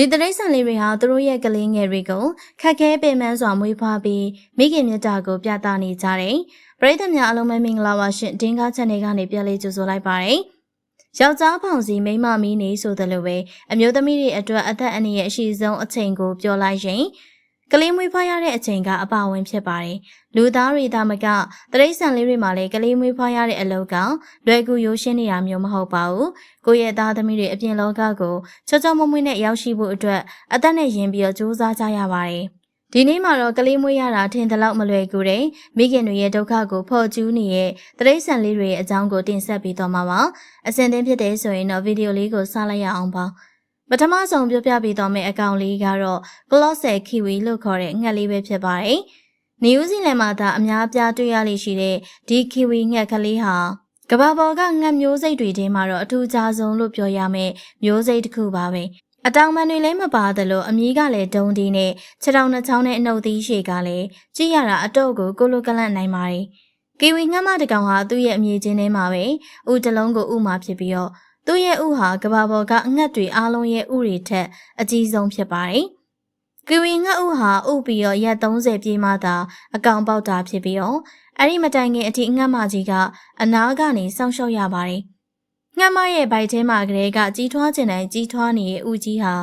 ဒီတရိษံလေးတွေဟာသူတို့ရဲ့ကလေးငယ်တွေကိုခက်ခဲပင်ပန်းစွာမွေးဖွားပြီးမိခင်မြတ်တာကိုပြသနေကြတယ်။ပရိသတ်များအလုံးမမင်္ဂလာပါရှင်။တင်းကား channel ကနေပြန်လေးကြိုဆိုလိုက်ပါရစေ။ယောက်ျားဖောင်စီမိန်းမမီးနေဆိုသလိုပဲအမျိုးသမီးတွေအတွက်အသက်အန္တရာယ်အရှိဆုံးအချိန်ကိုပြောလိုက်ရင် ကလေးမွေးဖွားရတဲ့အချိန်ကအပါဝင်ဖြစ်ပါတယ်။လူသားတွေဒါမကတရိษံလေးတွေမှာလည်းကလေးမွေးဖွားရတဲ့အလုပ်ကလွယ်ကူရိုးရှင်းနေတာမျိုးမဟုတ်ပါဘူး။ကိုယ့်ရဲ့သားသမီးတွေအပြင်လောကကိုချောချောမွေ့မွေ့နဲ့ရောက်ရှိဖို့အတွက်အသက်နဲ့ရင်ပြီးတော့စူးစမ်းကြရပါတယ်။ဒီနေ့မှာတော့ကလေးမွေးရတာထင်သလောက်မလွယ်ကူတဲ့မိခင်တွေရဲ့ဒုက္ခကိုဖော်ကျူးနေတဲ့တရိษံလေးတွေရဲ့အကြောင်းကိုတင်ဆက်ပေးသွားမှာပါ။အစဉ်သင်းဖြစ်တဲ့ဆိုရင်တော့ဗီဒီယိုလေးကိုစလိုက်ရအောင်ပါ။ ပထမဆုံးပြောပြပေးသွားမယ့်အကောင့်လေးကတော့ Colossal Kiwi လို့ခေါ်တဲ့ငှက်လေးပဲဖြစ်ပါတယ်။နယူးဇီလန်မှာသာအများအပြားတွေ့ရလိမ့်ရှိတဲ့ဒီ Kiwi ငှက်ကလေးဟာကဘာပေါ်ကငှက်မျိုးစိတ်တွေထဲမှာတော့အထူးခြားဆုံးလို့ပြောရမယ့်မျိုးစိတ်တစ်ခုပါပဲ။အတောင်ပံတွေလည်းမပါသလိုအမီးကလည်းဒုံဒီနဲ့ခြေထောက်နှချောင်းနဲ့အနှုတ်သီးရှည်ကလည်းကြည့်ရတာအတော့ကိုကိုလိုကလန့်နိုင်ပါတယ်။ကီဝီငှက်မတစ်ကောင်ဟာသူ့ရဲ့အမြင်ချင်းထဲမှာပဲဥတလုံးကိုဥမာဖြစ်ပြီးတော့ သူ့ရဲ့ဥဟာကဘာပေါ်ကအငတ်တွေအားလုံးရဲ့ဥတွေထက်အကြီးဆုံးဖြစ်ပါတယ်။ကီဝီငှက်ဥဟာဥပြီးတော့ရက်30ပြည့်မှသာအကောင်ပေါက်တာဖြစ်ပြီးတော့အဲ့ဒီမတိုင်ခင်အထိငှက်မကြီးကအနားကနေစောင့်ရှောက်ရပါတယ်။ငှက်မရဲ့ဗိုက်ထဲမှာကလေးကကြီးထွားခြင်းတိုင်းကြီးထွားနေတဲ့ဥကြီးဟာ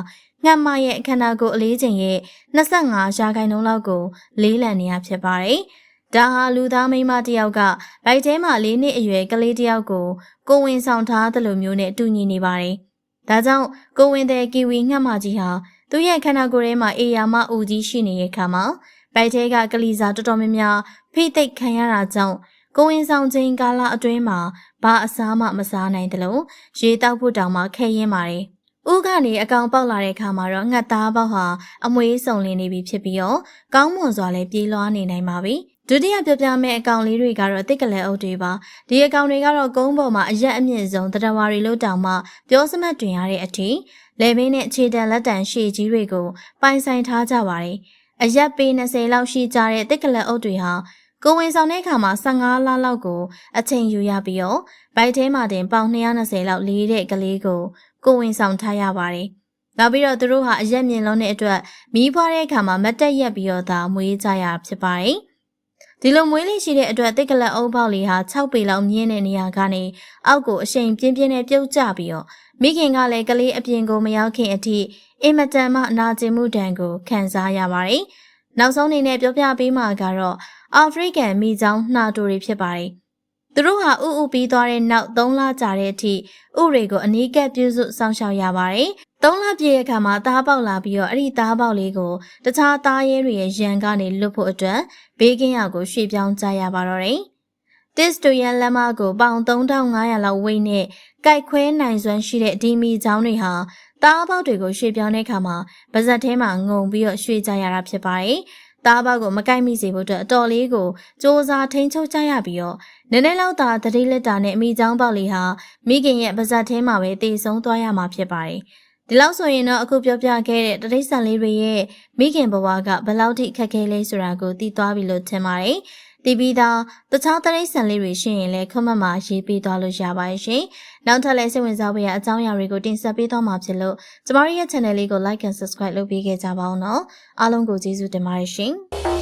ငှက်မရဲ့အခန္ဓာကိုယ်အလေးချိန်ရဲ့25ရာခိုင်နှုန်းလောက်ကိုလေးလံနေရဖြစ်ပါတယ်။ ဒါဟာလူသားမိန်းမတစ်ယောက်ကဗိုက်ထဲမှာလေးနှစ်အရွယ်ကလေးတစ်ယောက်ကိုကိုဝင်ဆောင်ထားသလိုမျိုးနဲ့တူညီနေပါတယ်။ဒါကြောင့်ကိုဝင်တဲ့ကီဝီငှက်မကြီးဟာသူ့ရဲ့ခန္ဓာကိုယ်ထဲမှာအေယာမအူကြီးရှိနေတဲ့အခါမှာဗိုက်ထဲကကလေးစားတော်တော်များများဖိသိက်ခံရတာကြောင့်ကိုဝင်ဆောင်ခြင်းကာလအတွင်းမှာဘာအစားမှမစားနိုင်တယ်လို့ရေတောက်ဖို့တောင်မှခဲရင်ပါတယ်။ ဦးကနေအကောင်ပေါက်လာတဲ့အခါမှာတော့ငှက်သားပေါက်ဟာအမွေးစုံလင်နေပြီဖြစ်ပြီးတော့ကောင်းမွန်စွာလည်းပြေးလွှားနေနိုင်ပါပြီ။ဒုတိယပြောပြမယ့်အကောင့်လေးတွေကတော့အသစ်ကလေးအုပ်တွေပါဒီအကောင့်တွေကတော့ကုန်းပေါ်မှာအရက်အမြင့်ဆုံးတရဝါရီလို့တောင်မှပြောစမှတ်တွင်ရတဲ့အထိလေဘင်းနဲ့ခြေတံလက်တံရှည်ကြီးတွေကိုပိုင်ဆိုင်ထားကြပါတယ်အရက်ပေ20လောက်ရှိကြတဲ့အသစ်ကလေးအုပ်တွေဟာကိုဝင်ဆောင်တဲ့အခါမှာ15လလောက်ကိုအချိန်ယူရပြီးတော့ဗိုက်ထဲမှာတင်ပေါင်220လောက်လေးတဲ့ကလေးကို ကိုဝင်ဆောင်ထားရပါတယ်နောက်ပြီးတော့သူတို့ဟာအရက်မြင့်လုံးတဲ့အတွက်မီးဖွားတဲ့အခါမှာမတ်တက်ရက်ပြီးတော့သာမွေးကြရဖြစ်ပါတယ်။ဒီလိုမွေးလေးရှိတဲ့အတွက်တိတ်ကလတ်အုပ်ပေါက်လေးဟာ6ပေလောက်မြင့်တဲ့နေရာကနေအောက်ကိုအရှိန်ပြင်းပြင်းနဲ့ပြုတ်ကျပြီးတော့မိခင်ကလည်းကလေးအပြင်ကိုမရောက်ခင်အထိအင်မတန်မှအနာကျင်မှုဒဏ်ကိုခံစားရပါတယ်။နောက်ဆုံးအနေနဲ့ပြောပြပေးမှာကတော့အာဖရိကန်မိချောင်းနှာတူတွေဖြစ်ပါတယ်။ သူတို့ဟာဥဥပြီးသွားတဲ့နောက်3လကြာတဲ့အထိဥတွေကိုအနီးကပ်ပြုစုစောင့်ရှောက်ရပါတယ်သုံးလပြည့်ရဲ့အခါမှာသားပေါက်လာပြီးတော့အဲ့ဒီသားပေါက်လေးကိုတခြားသားရဲတွေရဲ့ရန်ကနေလွတ်ဖို့အတွက်ဘေးကင်းရာကိုရွှေ့ပြောင်းကြရပါတော့တယ်။တစ်တူရန်လက်မကိုပေါင်3500လောက်ဝိတ်နဲ့ကြိုက်ခွဲနိုင်စွမ်းရှိတဲ့ဒီမီချောင်းတွေဟာသားပေါက်တွေကိုရွှေ့ပြောင်းတဲ့အခါမှာပါဇက်ထဲမှာငုံပြီးတော့ရွှေ့ကြရတာဖြစ်ပါတယ်။ သားပေါက်ကိုမကိုက်မိစေဖို့အတွက်အတော်လေးကိုစ조사ထိန်ချုပ်ကြရပြီးတော့နည်းနည်းလောက်သာတတိလက်တာနဲ့အမိချောင်းပေါက်လေးဟာမိခင်ရဲ့ပါဇက်ထဲမှာပဲတည်ဆုံးသွားရမှာဖြစ်ပါတယ်။ဒီလောက်ဆိုရင်တော့အခုပြောပြခဲ့တဲ့တရိษံလေးတွေရဲ့မိခင်ဘဝကဘယ်လောက်ထိခက်ခဲလဲဆိုတာကိုသိသွားပြီလို့ထင်ပါတယ်။ တည်ပြီးသားတခြားတရိษံလေးတွေရှိရင်လည်းခွမတ်မှာရေးပေးသွားလို့ရပါတယ်ရှင်။နောက်ထပ်လည်းစိတ်ဝင်စားဖို့ရအကြောင်းအရာတွေကိုတင်ဆက်ပေးသွားမှာဖြစ်လို့ကျမတို့ရဲ့ channel လေးကို like and subscribe လုပ်ပေးခဲ့ကြပါဦးနော်။အားလုံးကိုကျေးဇူးတင်ပါတယ်ရှင်။